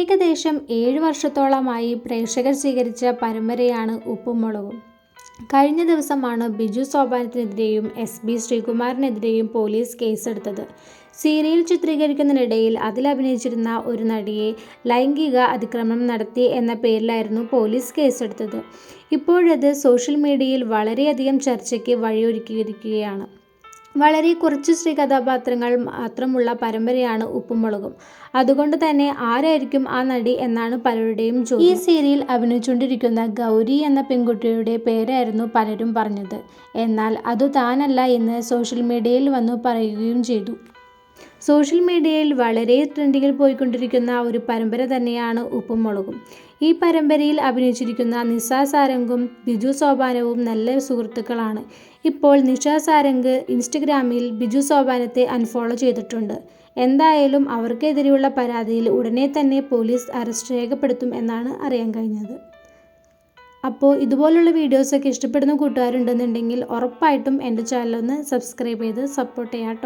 ഏകദേശം ഏഴ് വർഷത്തോളമായി പ്രേക്ഷകർ സ്വീകരിച്ച പരമ്പരയാണ് ഉപ്പും മുളകും കഴിഞ്ഞ ദിവസമാണ് ബിജു സോപാനത്തിനെതിരെയും എസ് ബി ശ്രീകുമാറിനെതിരെയും പോലീസ് കേസെടുത്തത്. സീരിയൽ ചിത്രീകരിക്കുന്നതിനിടയിൽ അതിലഭിനയിച്ചിരുന്ന ഒരു നടിയെ ലൈംഗിക അതിക്രമണം നടത്തി എന്ന പേരിലായിരുന്നു പോലീസ് കേസെടുത്തത്. ഇപ്പോഴത് സോഷ്യൽ മീഡിയയിൽ വളരെയധികം ചർച്ചയ്ക്ക് വഴിയൊരുക്കിയിരിക്കുകയാണ്. വളരെ കുറച്ച് സ്ത്രീ കഥാപാത്രങ്ങൾ മാത്രമുള്ള പരമ്പരയാണ് ഉപ്പും മുളകും അതുകൊണ്ട് തന്നെ ആരായിരിക്കും ആ നടി എന്നാണ് പലരുടെയും ചോദ്യം. ഈ സീരിയൽ അഭിനയിച്ചുകൊണ്ടിരിക്കുന്ന ഗൗരി എന്ന പെൺകുട്ടിയുടെ പേരായിരുന്നു പലരും പറഞ്ഞത്. എന്നാൽ അത് താനല്ല എന്ന് സോഷ്യൽ മീഡിയയിൽ വന്നു പറയുകയും ചെയ്തു. സോഷ്യൽ മീഡിയയിൽ വളരെ ട്രെൻഡിങ്ങിൽ പോയിക്കൊണ്ടിരിക്കുന്ന ഒരു പരമ്പര തന്നെയാണ് ഉപ്പും മുളകും ഈ പരമ്പരയിൽ അഭിനയിച്ചിരിക്കുന്ന നിസ സാരംഗും ബിജു സോപാനവും നല്ല സുഹൃത്തുക്കളാണ്. ഇപ്പോൾ നിഷ സാരംഗ് ഇൻസ്റ്റഗ്രാമിൽ ബിജു സോപാനത്തെ അൺഫോളോ ചെയ്തിട്ടുണ്ട്. എന്തായാലും അവർക്കെതിരെയുള്ള പരാതിയിൽ ഉടനെ തന്നെ പോലീസ് അറസ്റ്റ് രേഖപ്പെടുത്തും എന്നാണ് അറിയാൻ കഴിഞ്ഞത്. അപ്പോൾ ഇതുപോലുള്ള വീഡിയോസൊക്കെ ഇഷ്ടപ്പെടുന്ന കൂട്ടുകാരുണ്ടെന്നുണ്ടെങ്കിൽ ഉറപ്പായിട്ടും എന്റെ ചാനലൊന്ന് സബ്സ്ക്രൈബ് ചെയ്ത് സപ്പോർട്ട് ചെയ്യാം